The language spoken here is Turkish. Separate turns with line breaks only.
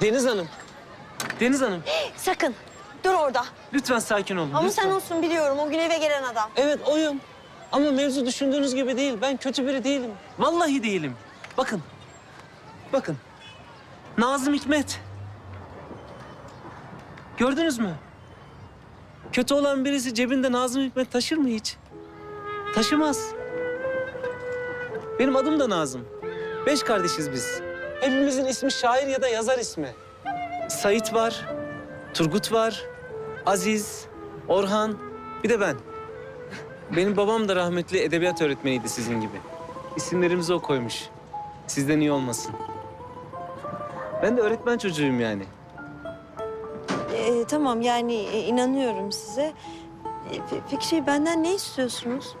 Deniz Hanım. Deniz Hanım.
Sakın. Dur orada.
Lütfen sakin olun.
Ama
lütfen.
sen olsun biliyorum. O gün eve gelen adam.
Evet oyum. Ama mevzu düşündüğünüz gibi değil. Ben kötü biri değilim. Vallahi değilim. Bakın. Bakın. Nazım Hikmet. Gördünüz mü? Kötü olan birisi cebinde Nazım Hikmet taşır mı hiç? Taşımaz. Benim adım da Nazım. Beş kardeşiz biz. Hepimizin ismi şair ya da yazar ismi. Sait var, Turgut var, Aziz, Orhan, bir de ben. Benim babam da rahmetli edebiyat öğretmeniydi sizin gibi. İsimlerimizi o koymuş. Sizden iyi olmasın. Ben de öğretmen çocuğuyum yani.
Ee, tamam yani e, inanıyorum size. E, pe- peki şey benden ne istiyorsunuz?